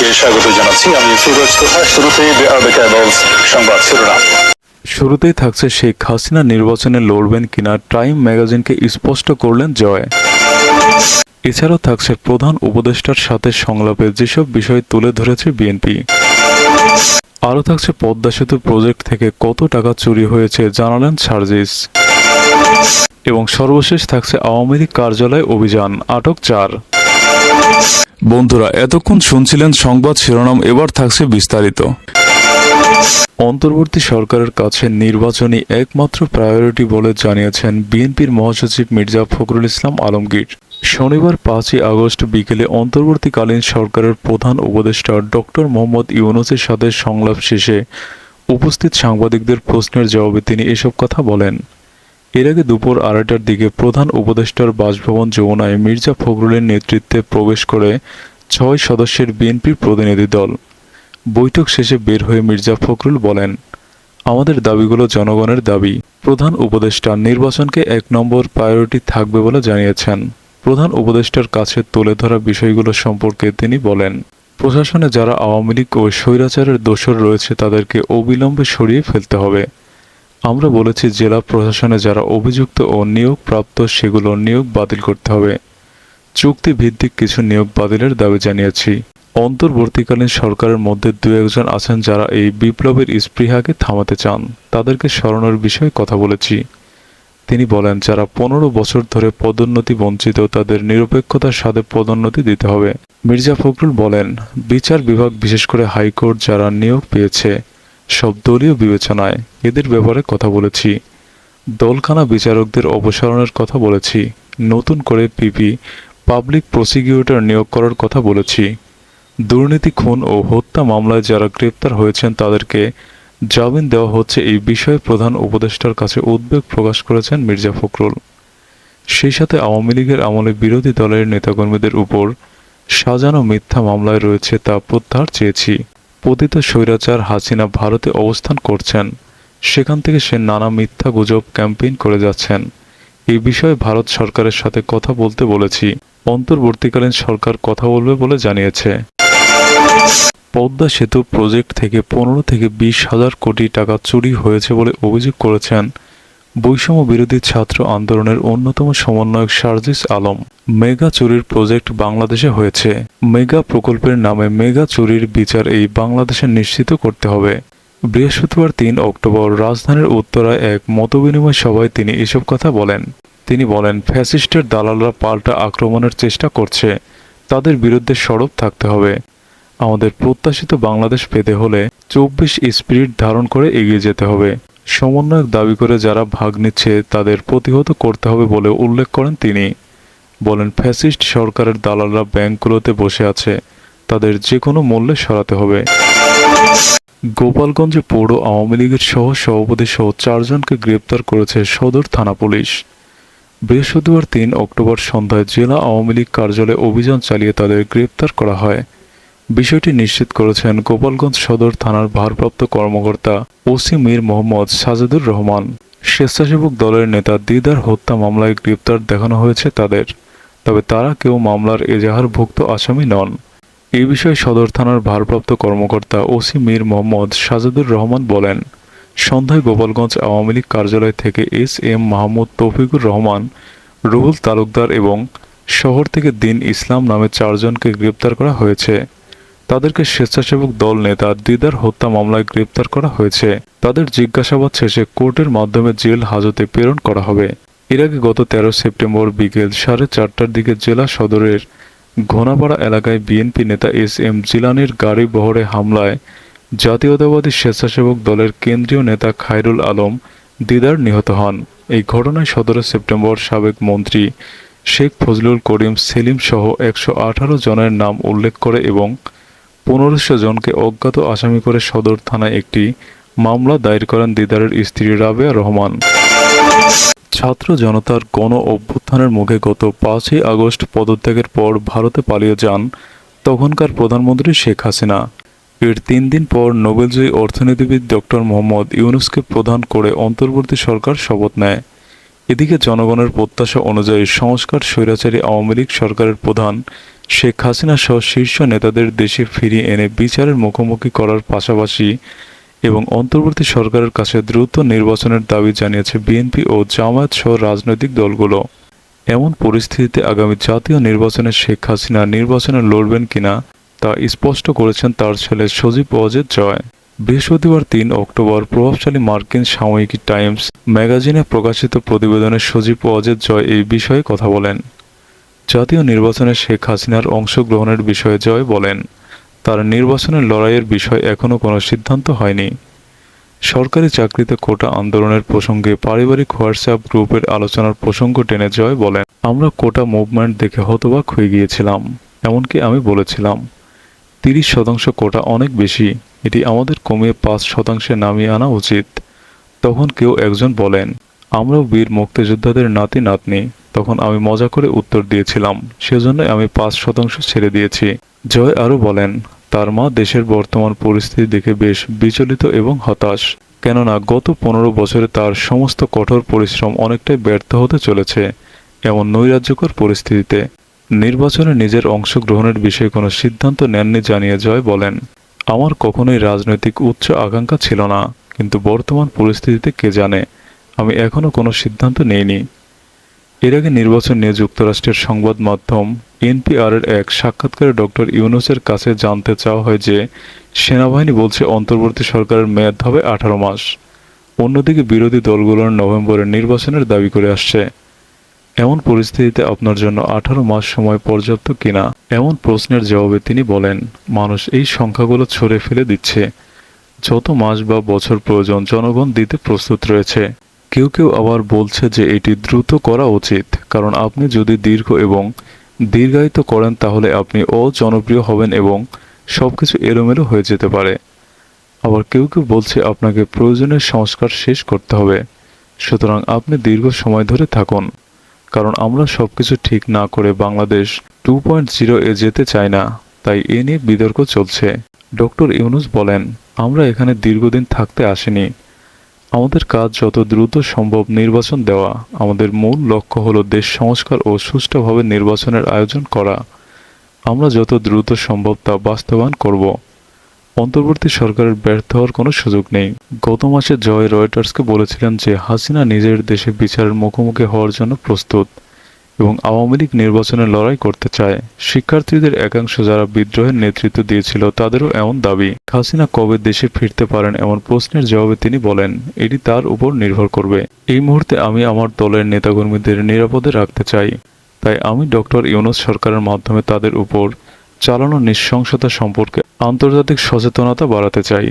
সবাইকে স্বাগত জানাচ্ছি। আমি সংবাদ শিরোনাম। শুরুতেই থাকছে শেখ হাসিনা নির্বাচনে লড়বেন কিনা টাইম ম্যাগাজিনকে স্পষ্ট করলেন জয়। এছাড়াও থাকছে প্রধান উপদেষ্টার সাথে সংলাপে যেসব বিষয় তুলে ধরেছে বিএনপি। আরও থাকছে পদ্মা সেতু প্রজেক্ট থেকে কত টাকা চুরি হয়েছে জানালেন সার্জিস। এবং সর্বশেষ থাকছে আওয়ামী লীগ কার্যালয় অভিযান, আটক চার। বন্ধুরা, এতক্ষণ শুনছিলেন সংবাদ শিরোনাম, এবার থাকছে বিস্তারিত। অন্তর্বর্তী সরকারের কাছে নির্বাচনই একমাত্র প্রায়োরিটি বলে জানিয়েছেন বিএনপির মহাসচিব মির্জা ফখরুল ইসলাম আলমগীর। শনিবার পাঁচই আগস্ট বিকেলে অন্তর্বর্তীকালীন সরকারের প্রধান উপদেষ্টা ডক্টর মোহাম্মদ ইউনুসের সাথে সংলাপ শেষে উপস্থিত সাংবাদিকদের প্রশ্নের জবাবে তিনি এসব কথা বলেন। এর আগে দুপুর আড়াইটার দিকে প্রধান উপদেষ্টার বাসভবন যমুনায় মির্জা ফখরুলের নেতৃত্বে প্রবেশ করে ছয় সদস্যের বিএনপির প্রতিনিধি দল বৈঠক শেষে বের হয়ে মির্জা ফখরুল বলেন, আমাদের দাবিগুলো জনগণের দাবি। প্রধান উপদেষ্টা নির্বাচনকে এক নম্বর প্রায়োরিটি থাকবে বলে জানিয়েছেন। প্রধান উপদেষ্টার কাছে তুলে ধরা বিষয়গুলো সম্পর্কে তিনি বলেন, প্রশাসনে যারা আওয়ামী লীগ ও স্বৈরাচারের দোষর রয়েছে তাদেরকে অবিলম্বে সরিয়ে ফেলতে হবে। আমরা বলেছি জেলা প্রশাসনে যারা অভিযুক্ত ও নিয়োগ প্রাপ্ত সেগুলো নিয়োগ বাতিল করতে হবে। চুক্তি ভিত্তিক কিছু নিয়োগ বাতিলের দাবি জানিয়েছি। অন্তর্বর্তীকালীন সরকারের মধ্যে দু একজন আছেন যারা এই বিপ্লবের স্পৃহাকে থামাতে চান। তাদেরকে স্মরণের বিষয়ে কথা বলেছি। তিনি বলেন, যারা পনেরো বছর ধরে পদোন্নতি বঞ্চিত, তাদের নিরপেক্ষতার সাথে পদোন্নতি দিতে হবে। মির্জা ফখরুল বলেন, বিচার বিভাগ বিশেষ করে হাইকোর্ট যারা নিয়োগ পেয়েছে সব দলীয় বিবেচনায় এদের ব্যাপারে কথা বলেছি। দলখানা বিচারকদের অপসারণের কথা বলেছি। নতুন করে পিপি পাবলিক প্রসিকিউটর নিয়োগ করার কথা বলেছি। দুর্নীতি, খুন ও হত্যা মামলায় যারা গ্রেপ্তার হয়েছেন তাদেরকে জামিন দেওয়া হচ্ছে এই বিষয়ে প্রধান উপদেষ্টার কাছে উদ্বেগ প্রকাশ করেছেন মির্জা ফখরুল। সেই সাথে আওয়ামী লীগের আমলে বিরোধী দলের নেতাকর্মীদের উপর সাজানো মিথ্যা মামলায় রয়েছে তা প্রত্যাহার চেয়েছি। পতিত স্বৈরাচার হাসিনা ভারতে অবস্থান করছেন। সেখান থেকে সে নানা মিথ্যা গুজব ক্যাম্পেইন করে যাচ্ছেন। এই বিষয়ে ভারত সরকারের সাথে কথা বলতে বলেছি। অন্তর্বর্তীকালীন সরকার কথা বলবে বলে জানিয়েছে। পদ্মা সেতু প্রজেক্ট থেকে পনেরো থেকে বিশ হাজার কোটি টাকা চুরি হয়েছে বলে অভিযোগ করেছেন বৈষম্য বিরোধী ছাত্র আন্দোলনের অন্যতম সমন্বয়ক সার্জিস আলম মেগা চুরির প্রজেক্ট বাংলাদেশে হয়েছে। মেগা প্রকল্পের নামে মেগা চুরির বিচার এই বাংলাদেশে নিশ্চিত করতে হবে। বৃহস্পতিবার তিন অক্টোবর রাজধানীর উত্তরায় এক মতবিনিময় সভায় তিনি এসব কথা বলেন। তিনি বলেন, ফ্যাসিস্টের দালালরা পাল্টা আক্রমণের চেষ্টা করছে। তাদের বিরুদ্ধে সরব থাকতে হবে। আমাদের প্রত্যাশিত বাংলাদেশ পেতে হলে চব্বিশ স্পিরিট ধারণ করে এগিয়ে যেতে হবে। সমন্বয়ক দাবি করে যারা ভাগ নিচ্ছে তাদের প্রতিহত করতে হবে বলে উল্লেখ করেন তিনি। বলেন, ফ্যাসিস্ট সরকারের দালালরা ব্যাংকগুলোতে বসে আছে। তাদের যে কোনো মূল্যে সরাতে হবে। গোপালগঞ্জে পৌর আওয়ামী লীগের সহ সভাপতি সহ চারজনকে গ্রেপ্তার করেছে সদর থানা পুলিশ। বৃহস্পতিবার তিন অক্টোবর সন্ধ্যায় জেলা আওয়ামী লীগ কার্যালয়ে অভিযান চালিয়ে তাদের গ্রেপ্তার করা হয়। বিষয়টি নিশ্চিত করেছেন গোপালগঞ্জ সদর থানার ভারপ্রাপ্ত কর্মকর্তা ওসি মীর মোহাম্মদ সাজেদুর রহমান। স্বেচ্ছাসেবক দলের নেতা দিদার হত্যা মামলায় গ্রেপ্তার দেখানো হয়েছে তাদের, তবে তারা কেউ মামলার এজাহারভুক্ত আসামি নন। এই বিষয়ে সদর থানার ভারপ্রাপ্ত কর্মকর্তা ওসি মীর মোহাম্মদ সাজেদুর রহমান বলেন, সন্ধ্যায় গোপালগঞ্জ আওয়ামী লীগ কার্যালয় থেকে এস এম মাহমুদ তৌফিকুর রহমান, রুহুল তালুকদার এবং শহর থেকে দিন ইসলাম নামে চারজনকে গ্রেপ্তার করা হয়েছে। তাদেরকে স্বেচ্ছাসেবক দল নেতা দিদার হত্যা মামলায় গ্রেপ্তার করা হয়েছে। তাদের জিজ্ঞাসাবাদ শেষে কোর্টের মাধ্যমে জেল হাজতে প্রেরণ করা হবে। এর আগে গত তেরো সেপ্টেম্বর বিকেল সাড়ে চারটার দিকে জেলা সদরের ঘোনাপাড়া এলাকায় বিএনপি নেতা এস এম জিলানির গাড়ি বহরে হামলায় জাতীয়তাবাদী স্বেচ্ছাসেবক দলের কেন্দ্রীয় নেতা খায়রুল আলম দিদার নিহত হন। এই ঘটনায় সতেরো সেপ্টেম্বর সাবেক মন্ত্রী শেখ ফজলুল করিম সেলিম সহ একশো আঠারো জনের নাম উল্লেখ করে এবং পনেরোশো জনকে অজ্ঞাত আসামি করে সদর থানায় একটি মামলা দায়ের করেন দিদারের স্ত্রী রাবেয়া রহমান। ছাত্র জনতার গণ অভ্যুত্থানের মুখে গত পাঁচই আগস্ট পদত্যাগের পর ভারতে পালিয়ে যান তখনকার প্রধানমন্ত্রী শেখ হাসিনা। এর তিন দিন পর নোবেলজয়ী অর্থনীতিবিদ ডক্টর মোহাম্মদ ইউনুসকে প্রধান করে অন্তর্বর্তী সরকার শপথ নেয়। এদিকে জনগণের প্রত্যাশা অনুযায়ী সংস্কার স্বৈরাচারী আওয়ামী লীগ সরকারের প্রধান শেখ হাসিনা সহ শীর্ষ নেতাদের দেশে ফিরিয়ে এনে বিচারের মুখোমুখি করার পাশাপাশি এবং অন্তর্বর্তী সরকারের কাছে দ্রুত নির্বাচনের দাবি জানিয়েছে বিএনপি ও জামায়াত সহ রাজনৈতিক দলগুলো। এমন পরিস্থিতিতে আগামী জাতীয় নির্বাচনে শেখ হাসিনা নির্বাচনে লড়বেন কিনা তা স্পষ্ট করেছেন তার ছেলে সজীব ওয়াজেদ জয়। বৃহস্পতিবার তিন অক্টোবর প্রভাবশালী মার্কিন সাময়িকী টাইমস ম্যাগাজিনে প্রকাশিত প্রতিবেদনে সজীব ওয়াজেদ জয় এই বিষয়ে কথা বলেন। জাতীয় নির্বাচনে শেখ হাসিনার অংশগ্রহণের বিষয়ে জয় বলেন। তার নির্বাচনের লড়াইয়ের বিষয়ে এখনও কোনো সিদ্ধান্ত হয়নি। সরকারি চাকরিতে কোটা আন্দোলনের প্রসঙ্গে পারিবারিক হোয়াটসঅ্যাপ গ্রুপের আলোচনার প্রসঙ্গ টেনে জয় বলেন, আমরা কোটা মুভমেন্ট দেখে হতবাক হয়ে গিয়েছিলাম, এমনকি আমি বলেছিলাম, তিরিশ শতাংশ কোটা অনেক বেশি, এটি আমাদের কমিয়ে পাঁচ শতাংশে নামিয়ে আনা উচিত। তখন কেউ একজন বলেন আমরাও বীর মুক্তিযোদ্ধাদের নাতি নাতনি তখন আমি মজা করে উত্তর দিয়েছিলাম সেজন্য আমি পাঁচ শতাংশ ছেড়ে দিয়েছি। জয় আরও বলেন, তার মা দেশের বর্তমান পরিস্থিতি দেখে বেশ বিচলিত এবং হতাশ, কেননা গত পনেরো বছরে তার সমস্ত কঠোর পরিশ্রম অনেকটাই ব্যর্থ হতে চলেছে, এমন নৈরাজ্যকর পরিস্থিতিতে। নির্বাচনে নিজের অংশগ্রহণের বিষয়ে কোনো সিদ্ধান্ত নেননি জানিয়ে জয় বলেন, আমার কখনোই রাজনৈতিক উচ্চ আকাঙ্ক্ষা ছিল না, কিন্তু বর্তমান পরিস্থিতিতে কে জানে? আমি এখনও কোনো সিদ্ধান্ত নেইনি। এর আগে নির্বাচন নিয়ে যুক্তরাষ্ট্রের সংবাদ মাধ্যম এনপিআর এর এক সাক্ষাৎকারে ডক্টর ইউনুসের কাছে জানতে চাওয়া হয় যে, সেনাবাহিনী বলছে অন্তর্বর্তী সরকারের মেয়াদ হবে আঠারো মাস। অন্যদিকে বিরোধী দলগুলোর নভেম্বরের নির্বাচনের দাবি করে আসছে। এমন পরিস্থিতিতে আপনার জন্য আঠারো মাস সময় পর্যাপ্ত কিনা? এমন প্রশ্নের জবাবে তিনি বলেন, মানুষ এই সংখ্যাগুলো ছড়ে ফেলে দিচ্ছে। যত মাস বা বছর প্রয়োজন, জনগণ দিতে প্রস্তুত রয়েছে। কেউ কেউ আবার বলছে যে এটি দ্রুত করা উচিত, কারণ আপনি যদি দীর্ঘ এবং দীর্ঘায়িত করেন তাহলে আপনি অজনপ্রিয় হবেন এবং সবকিছু এলোমেলো হয়ে যেতে পারে। আবার কেউ কেউ বলছে আপনাকে প্রয়োজনীয় সংস্কার শেষ করতে হবে। সুতরাং আপনি দীর্ঘ সময় ধরে থাকুন, কারণ আমরা সব কিছু ঠিক না করে বাংলাদেশ টু পয়েন্ট জিরো এ যেতে চাই না, তাই এ নিয়ে বিতর্ক চলছে। ডক্টর ইউনুস বলেন, আমরা এখানে দীর্ঘদিন থাকতে আসিনি। আমাদের কাজ যত দ্রুত সম্ভব নির্বাচন দেওয়া। আমাদের মূল লক্ষ্য হল দেশ সংস্কার ও সুষ্ঠুভাবে নির্বাচনের আয়োজন করা। আমরা যত দ্রুত সম্ভব তা বাস্তবায়ন করব। অন্তর্বর্তী সরকারের ব্যর্থ হওয়ার কোনো সুযোগ নেই। গত মাসে জয় রয়টার্সকে বলেছিলেন যে হাসিনা নিজের দেশে বিচারের মুখোমুখি হওয়ার জন্য প্রস্তুত। এবং আওয়ামী লীগ নির্বাচনে লড়াই করতে চায়। শিক্ষার্থীদের একাংশ যারা বিদ্রোহের নেতৃত্ব দিয়েছিল, তাদেরও এমন দাবি। হাসিনা কবে দেশে ফিরতে পারেন এমন প্রশ্নের জবাবে তিনি বলেন, এটি তার উপর নির্ভর করবে। এই মুহূর্তে আমি আমার দলের নেতাকর্মীদের নিরাপদে রাখতে চাই। তাই আমি ডক্টর ইউনুস সরকারের মাধ্যমে তাদের উপর চালানো নৃশংসতা সম্পর্কে আন্তর্জাতিক সচেতনতা বাড়াতে চাই।